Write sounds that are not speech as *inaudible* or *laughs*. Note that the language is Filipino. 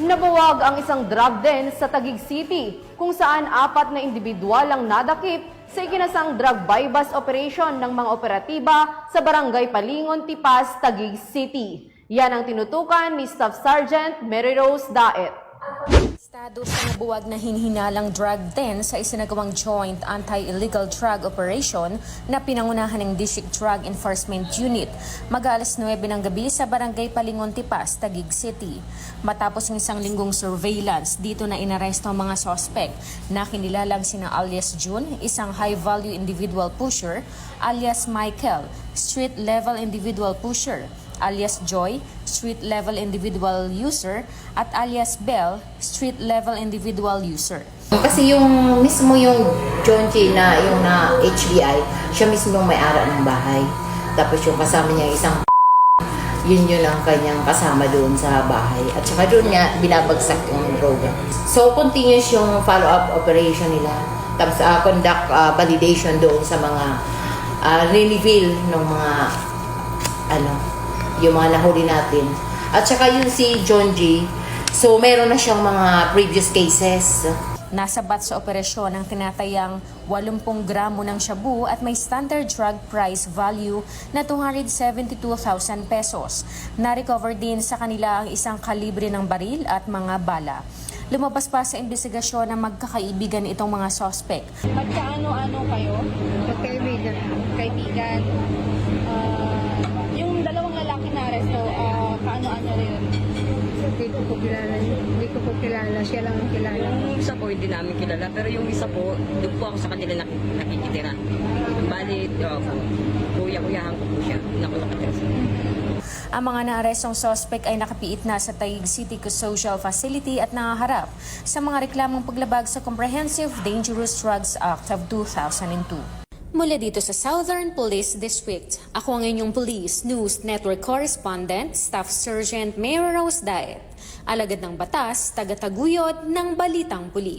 Nabuwag ang isang drug den sa Taguig City kung saan apat na individual ang nadakip sa ikinasang drug bypass operation ng mga operatiba sa Barangay Palingon, Tipas, Taguig City. Yan ang tinutukan ni Staff Sergeant Mary Rose Daet. Estado sa nabuwag na hinhinalang drug den sa isinagawang joint anti-illegal drug operation na pinangunahan ng District Drug Enforcement Unit mag-alas 9 ng gabi sa Barangay Palingon, Tipas, Taguig City. Matapos ng isang linggong surveillance, dito na inaresto ang mga sospek na kinilalang sina alias June, isang high-value individual pusher, alias Michael, street-level individual pusher, alias Joy, street-level individual user, at alias Bell, street-level individual user. Kasi yung mismo yung John J na yung na HBI, siya mismo yung may-ara ng bahay. Tapos yung kasama niya isang *laughs* yun yun ang kanyang kasama doon sa bahay. At saka doon nga binabagsak yung droga. So continuous yung follow-up operation nila. Tapos ah, conduct ah, validation doon sa mga uh, reveal ng mga ano, yung mga nahuli natin. At saka yung si John G. So meron na siyang mga previous cases. Nasabat sa operasyon ang tinatayang 80 gramo ng shabu at may standard drug price value na 272,000 pesos. Na-recover din sa kanila ang isang kalibre ng baril at mga bala. Lumabas pa sa investigasyon na magkakaibigan itong mga sospek. Magkaano-ano kayo? Magkaibigan. Kaibigan. Hindi ko po kilala. Hindi ko po kilala. Siya lang ang kilala. Yung isa po hindi namin kilala, pero yung isa po, doon po ako sa kanila nak nakikitira. Bali, uh, kuya-kuyahan ko po siya. Naku, nakatira sa Ang mga naarestong sospek ay nakapiit na sa Taguig City Social Facility at nangaharap sa mga reklamong paglabag sa Comprehensive Dangerous Drugs Act of 2002. Mula dito sa Southern Police District, ako ang inyong Police News Network Correspondent, Staff Sergeant Mary Rose Daet, alagad ng batas, tagataguyod ng Balitang Pulis.